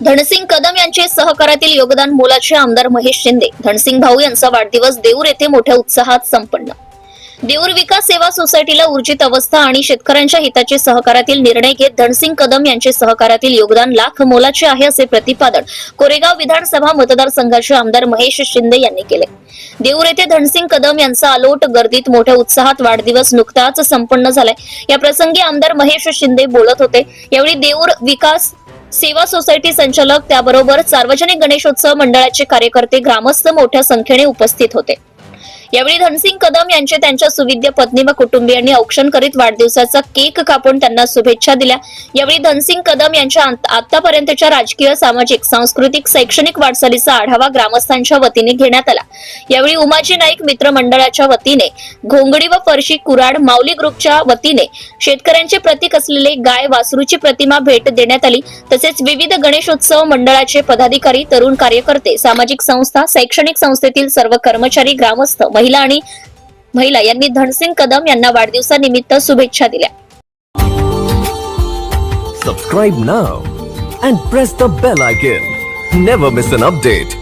धनसिंग कदम यांचे सहकारातील योगदान मोलाचे आमदार महेश शिंदे. धनसिंग भाऊ यांचा वाढदिवस देऊर येथे मोठ्या उत्साहात संपन्न. देऊर विकास सेवा सोसायटीला ऊर्जित अवस्था आणि शेतकऱ्यांच्या हिताचे सहकारातील निर्णय घेत धनसिंग कदम यांचे सहकारातील योगदान लाख मोलाचे आहे असे प्रतिपादन कोरेगाव विधानसभा मतदारसंघाचे आमदार महेश शिंदे यांनी केले. देऊर येथे धनसिंग कदम यांचा अलोट गर्दीत मोठ्या उत्साहात वाढदिवस नुकताच संपन्न झालाय. या प्रसंगी आमदार महेश शिंदे बोलत होते. यावेळी देऊर विकास सेवा सोसायटी संचालक त्याबरोबर सार्वजनिक गणेशोत्सव मंडळाचे कार्यकर्ते ग्रामस्थ मोठ्या संख्येने उपस्थित होते. यावेळी धनसिंग कदम यांचे त्यांच्या सुविद्य पत्नी व कुटुंबियांनी औक्षण करीत वाढदिवसाचा केक कापून त्यांना शुभेच्छा दिल्या. यावेळी धनसिंग कदम यांच्या आतापर्यंतच्या राजकीय सामाजिक सांस्कृतिक शैक्षणिक वाटचालीचा आढावा ग्रामस्थांच्या वतीने घेण्यात आला. यावेळी उमाजी नाईक मित्रमंडळाच्या वतीने घोंगडी व फरशी कुराड माऊली ग्रुपच्या वतीने शेतकऱ्यांचे प्रतीक असलेले गाय वासरूची प्रतिमा भेट देण्यात आली. तसेच विविध गणेशोत्सव मंडळाचे पदाधिकारी तरुण कार्यकर्ते सामाजिक संस्था शैक्षणिक संस्थेतील सर्व कर्मचारी ग्रामस्थ महिला आणि महिला यांनी धनसिंग कदम यांना वाढदिवसानिमित्त शुभेच्छा दिल्या. Subscribe now and press the bell icon never miss an update